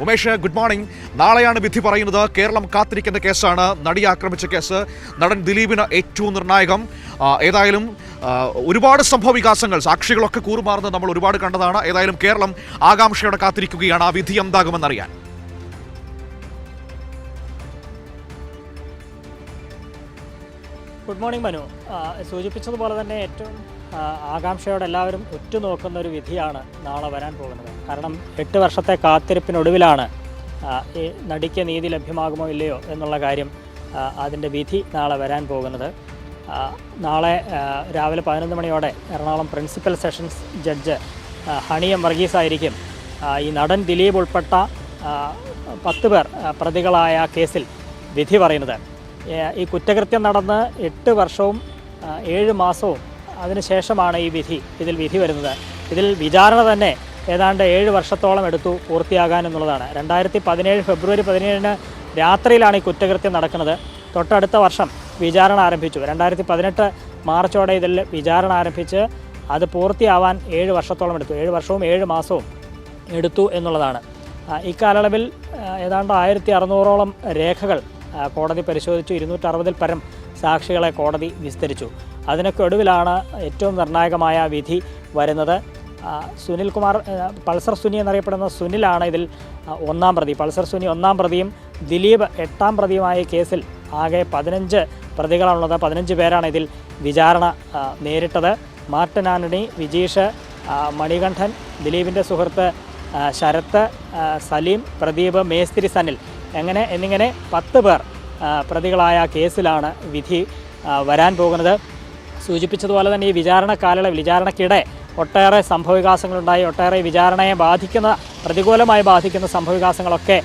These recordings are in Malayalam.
ഉമേഷ് ഗുഡ് മോർണിംഗ് നാളെയാണ് വിധി പറയുന്നത്. കേരളം കാത്തിരിക്കുന്ന കേസാണ്. നടി ആക്രമിച്ച കേസ്. നടൻ ദിലീപിന് ഏറ്റവും നിർണായകം. ഏതായാലും ഒരുപാട് സംഭവവികാസങ്ങൾ സാക്ഷികളൊക്കെ കൂറുമാറുന്നത് നമ്മൾ ഒരുപാട് കണ്ടതാണ്. ഏതായാലും കേരളം ആകാംക്ഷയോടെ കാത്തിരിക്കുകയാണ്. ആ വിധി എന്താകുമെന്നറിയാൻ. Good morning Manu. സൂചിപ്പിച്ചതുപോലെ തന്നെ ഏറ്റവും ആകാംക്ഷയോടെ എല്ലാവരും ഉറ്റുനോക്കുന്ന ഒരു വിധിയാണ് നാളെ വരാൻ പോകുന്നത്. കാരണം എട്ട് വർഷത്തെ കാത്തിരിപ്പിനൊടുവിലാണ് ഈ നടിക്ക് നീതി ലഭ്യമാകുമോ ഇല്ലയോ എന്നുള്ള കാര്യം അതിന്റെ വിധി നാളെ വരാൻ പോകുന്നത്. നാളെ രാവിലെ പതിനൊന്ന് മണിയോടെ Ernakulam principal sessions judge Honey M വർഗീസായിരിക്കും ഈ നടൻ ദിലീപ് ഉൾപ്പെട്ട പത്ത് പേർ പ്രതികളായ കേസിൽ വിധി പറയുന്നത്. ഈ കുറ്റകൃത്യം നടന്ന് എട്ട് വർഷവും ഏഴ് മാസവും അതിനുശേഷമാണ് ഈ വിധി ഇതിൽ വിധി വരുന്നത്. ഇതിൽ വിചാരണ തന്നെ ഏതാണ്ട് ഏഴ് വർഷത്തോളം എടുത്തു പൂർത്തിയാകാൻ എന്നുള്ളതാണ്. രണ്ടായിരത്തി പതിനേഴ് ഫെബ്രുവരി പതിനേഴിന് രാത്രിയിലാണ് ഈ കുറ്റകൃത്യം നടക്കുന്നത്. തൊട്ടടുത്ത വർഷം വിചാരണ ആരംഭിച്ചു. രണ്ടായിരത്തി പതിനെട്ട് മാർച്ചോടെ ഇതിൽ വിചാരണ ആരംഭിച്ച് അത് പൂർത്തിയാവാൻ ഏഴ് വർഷത്തോളം എടുത്തു. ഏഴ് വർഷവും ഏഴ് മാസവും എടുത്തു എന്നുള്ളതാണ്. ഇക്കാലയളവിൽ ഏതാണ്ട് ആയിരത്തി അറുന്നൂറോളം രേഖകൾ കോടതി പരിശോധിച്ചു. ഇരുന്നൂറ്ററുപതിൽ പരം സാക്ഷികളെ കോടതി വിസ്തരിച്ചു. അതിനൊക്കെ ഒടുവിലാണ് ഏറ്റവും നിർണായകമായ വിധി വരുന്നത്. സുനിൽ കുമാർ പൾസർ സുനി എന്നറിയപ്പെടുന്ന സുനിലാണ് ഇതിൽ ഒന്നാം പ്രതി. പൾസർ സുനി ഒന്നാം പ്രതിയും ദിലീപ് എട്ടാം പ്രതിയുമായ കേസിൽ ആകെ പതിനഞ്ച് പ്രതികളാണുള്ളത്. പതിനഞ്ച് പേരാണ് ഇതിൽ വിചാരണ നേരിട്ടത്. മാർട്ടിൻ ആന്റണി വിജീഷ് മണികണ്ഠൻ ദിലീപിന്റെ സുഹൃത്ത് ശരത്ത് സലീം പ്രദീപ് മേസ്തിരി സനിൽ എങ്ങനെ എന്നിങ്ങനെ പത്ത് പേർ പ്രതികളായ കേസിലാണ് വിധി വരാൻ പോകുന്നത്. സൂചിപ്പിച്ചതുപോലെ തന്നെ ഈ വിചാരണ കാലയളവിൽ വിചാരണയ്ക്കിടെ ഒട്ടേറെ സംഭവവികാസങ്ങളുണ്ടായി. ഒട്ടേറെ വിചാരണയെ ബാധിക്കുന്ന പ്രതികൂലമായി ബാധിക്കുന്ന സംഭവവികാസങ്ങളൊക്കെ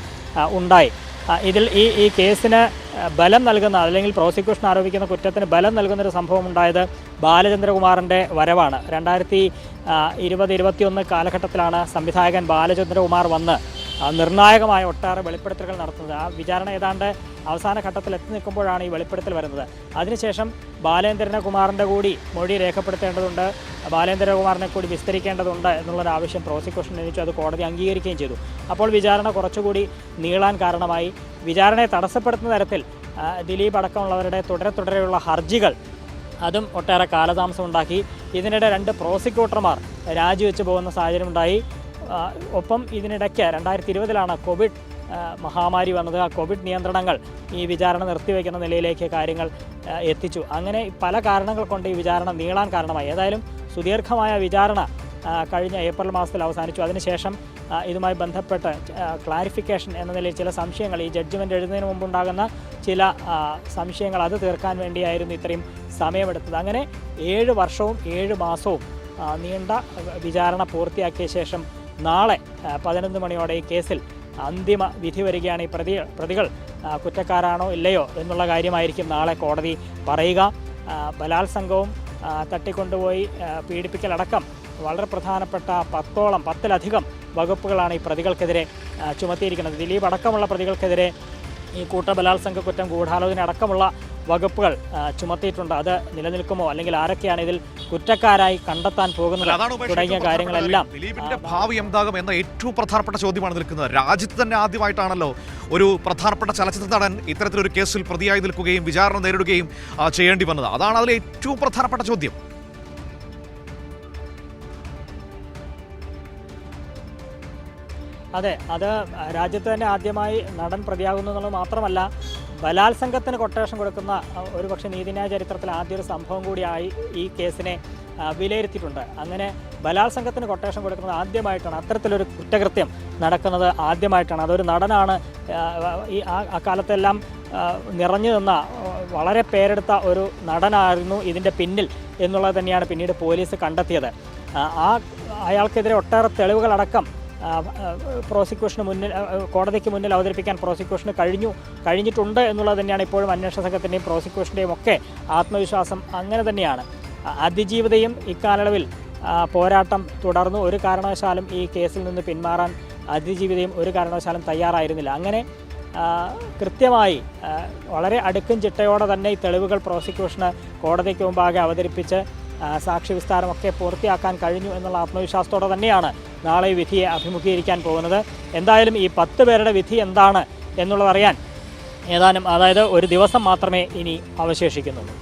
ഉണ്ടായി. ഇതിൽ ഈ ഈ കേസിന് ബലം നൽകുന്ന അല്ലെങ്കിൽ പ്രോസിക്യൂഷൻ ആരോപിക്കുന്ന കുറ്റത്തിന് ബലം നൽകുന്നൊരു സംഭവം ഉണ്ടായത് ബാലചന്ദ്രകുമാറിന്റെ വരവാണ്. രണ്ടായിരത്തി ഇരുപത് ഇരുപത്തിയൊന്ന് കാലഘട്ടത്തിലാണ് സംവിധായകൻ ബാലചന്ദ്രകുമാർ വന്ന് നിർണായകമായ ഒട്ടേറെ വെളിപ്പെടുത്തലുകൾ നടത്തുന്നത്. ആ വിചാരണ ഏതാണ്ട് അവസാന ഘട്ടത്തിൽ എത്തി നിൽക്കുമ്പോഴാണ് ഈ വെളിപ്പെടുത്തൽ വരുന്നത്. അതിനുശേഷം ബാലേന്ദ്രകുമാറിന്റെ കൂടി മൊഴി രേഖപ്പെടുത്തേണ്ടതുണ്ട്. ബാലേന്ദ്രകുമാറിനെ കൂടി വിസ്തരിക്കേണ്ടതുണ്ട് എന്നുള്ളൊരു ആവശ്യം പ്രോസിക്യൂഷൻ ഉന്നയിച്ചു. അത് കോടതി അംഗീകരിക്കുകയും ചെയ്തു. അപ്പോൾ വിചാരണ കുറച്ചുകൂടി നീളാൻ കാരണമായി. വിചാരണയെ തടസ്സപ്പെടുത്തുന്ന തരത്തിൽ ദിലീപ് അടക്കമുള്ളവരുടെ തുടരെ തുടരെയുള്ള ഹർജികൾ അതും ഒട്ടേറെ കാലതാമസം ഉണ്ടാക്കി ഇതിനിടെ രണ്ട് പ്രോസിക്യൂട്ടർമാർ രാജിവെച്ച് പോകുന്ന സാഹചര്യം ഉണ്ടായി ആ, ഒപ്പം ഇതിനിടയ്ക്ക് രണ്ടായിരത്തി ഇരുപതിലാണ് കോവിഡ് മഹാമാരി വന്നത്. ആ കോവിഡ് നിയന്ത്രണങ്ങൾ ഈ വിചാരണ നിർത്തിവെക്കുന്ന നിലയിലേക്ക് കാര്യങ്ങൾ എത്തിച്ചു. അങ്ങനെ പല കാരണങ്ങൾ കൊണ്ട് ഈ വിചാരണ നീളാൻ കാരണമായി. ഏതായാലും സുദീർഘമായ വിചാരണ കഴിഞ്ഞ ഏപ്രിൽ മാസത്തിൽ അവസാനിച്ചു. അതിനുശേഷം ഇതുമായി ബന്ധപ്പെട്ട് ക്ലാരിഫിക്കേഷൻ എന്ന നിലയിൽ ചില സംശയങ്ങൾ ഈ ജഡ്ജ്മെന്റ് എഴുതുന്നതിന് മുമ്പുണ്ടാകുന്ന ചില സംശയങ്ങൾ അത് തീർക്കാൻ വേണ്ടിയായിരുന്നു ഇത്രയും സമയമെടുത്തത്. അങ്ങനെ ഏഴ് വർഷവും ഏഴ് മാസവും നീണ്ട വിചാരണ പൂർത്തിയാക്കിയ ശേഷം നാളെ പതിനൊന്ന് മണിയോടെ ഈ കേസിൽ അന്തിമ വിധി വരികയാണ് ഈ പ്രതി പ്രതികൾ. കുറ്റക്കാരാണോ ഇല്ലയോ എന്നുള്ള കാര്യമായിരിക്കും നാളെ കോടതി പറയുക. ബലാത്സംഗവും തട്ടിക്കൊണ്ടുപോയി പീഡിപ്പിക്കലടക്കം വളരെ പ്രധാനപ്പെട്ട പത്തോളം പത്തിലധികം വകുപ്പുകളാണ് ഈ പ്രതികൾക്കെതിരെ ചുമത്തിയിരിക്കുന്നത്. ദിലീപ് അടക്കമുള്ള പ്രതികൾക്കെതിരെ ഈ കൂട്ടബലാത്സംഗ കുറ്റം ഗൂഢാലോചന അടക്കമുള്ള വകുപ്പുകൾ ചുമത്തിയിട്ടുണ്ട്. അത് നിലനിൽക്കുമോ? അല്ലെങ്കിൽ ആരൊക്കെയാണ് ഇതിൽ കുറ്റക്കാരായി കണ്ടെത്താൻ പോകുന്നത്? തുടങ്ങിയ കാര്യങ്ങളെല്ലാം. കാര്യം. ദിലീപിന്റെ ഭാവി എന്താകും എന്ന ഏറ്റവും പ്രധാനപ്പെട്ട ചോദ്യമാണ് നിൽക്കുന്നത്. രാജ്യത്ത് തന്നെ ആദ്യമായിട്ടാണല്ലോ ഒരു പ്രധാനപ്പെട്ട ചലച്ചിത്ര നടൻ ഇത്തരത്തിലൊരു കേസിൽ പ്രതിയായി നിൽക്കുകയും വിചാരണ നേരിടുകയും ചെയ്യേണ്ടി വന്നത്. അതാണ് അതിലെ ഏറ്റവും പ്രധാനപ്പെട്ട ചോദ്യം. അതെ അത് രാജ്യത്ത് തന്നെ ആദ്യമായി നടൻ പ്രതിയാകുന്നു എന്നുള്ളത് മാത്രമല്ല ബലാത്സംഗത്തിന് കൊട്ടേഷൻ കൊടുക്കുന്ന ഒരു ഒരുപക്ഷെ നീതിന്യായ ചരിത്രത്തിൽ ആദ്യ ഒരു സംഭവം കൂടിയായി ഈ കേസിനെ വിലയിരുത്തിയിട്ടുണ്ട്. അങ്ങനെ ബലാത്സംഗത്തിന് കൊട്ടേഷൻ കൊടുക്കുന്നത് ആദ്യമായിട്ടാണ് അത്തരത്തിലൊരു കുറ്റകൃത്യം നടക്കുന്നത് ആദ്യമായിട്ടാണ്. അതൊരു നടനാണ് ഈ ആ അക്കാലത്തെല്ലാം നിറഞ്ഞു നിന്ന വളരെ പേരെടുത്ത ഒരു നടനായിരുന്നു ഇതിന്റെ പിന്നിൽ എന്നുള്ളത് തന്നെയാണ് പിന്നീട് പോലീസ് കണ്ടെത്തിയത്. ആ, അയാൾക്കെതിരെ ഒട്ടേറെ തെളിവുകളടക്കം പ്രോസിക്യൂഷന് മുന്നിൽ കോടതിക്ക് മുന്നിൽ അവതരിപ്പിക്കാൻ പ്രോസിക്യൂഷന് കഴിഞ്ഞു കഴിഞ്ഞിട്ടുണ്ട് എന്നുള്ളത് തന്നെയാണ് ഇപ്പോഴും അന്വേഷണ സംഘത്തിന്റെയും പ്രോസിക്യൂഷന്റെയും ഒക്കെ ആത്മവിശ്വാസം. അങ്ങനെ തന്നെയാണ്. അതിജീവിതയും ഇക്കാലയളവിൽ പോരാട്ടം തുടർന്നു. ഒരു കാരണവശാലും ഈ കേസിൽ നിന്ന് പിന്മാറാൻ അതിജീവിതയും ഒരു കാരണവശാലും തയ്യാറായിരുന്നില്ല. അങ്ങനെ കൃത്യമായി വളരെ അടുക്കും ചിട്ടയോടെ തന്നെ ഈ തെളിവുകൾ പ്രോസിക്യൂഷന് കോടതിക്ക് മുമ്പാകെ അവതരിപ്പിച്ച് സാക്ഷി വിസ്താരമൊക്കെ പൂർത്തിയാക്കാൻ കഴിഞ്ഞു എന്നുള്ള ആത്മവിശ്വാസത്തോടെ തന്നെയാണ് നാളെ വിധിയെ അഭിമുഖീകരിക്കാൻ പോകുന്നത്. എന്തായാലും ഈ പത്ത് പേരുടെ വിധി എന്താണ് എന്നുള്ളതറിയാൻ ഏതാനും അതായത് ഒരു ദിവസം മാത്രമേ ഇനി അവശേഷിക്കുന്നുള്ളൂ.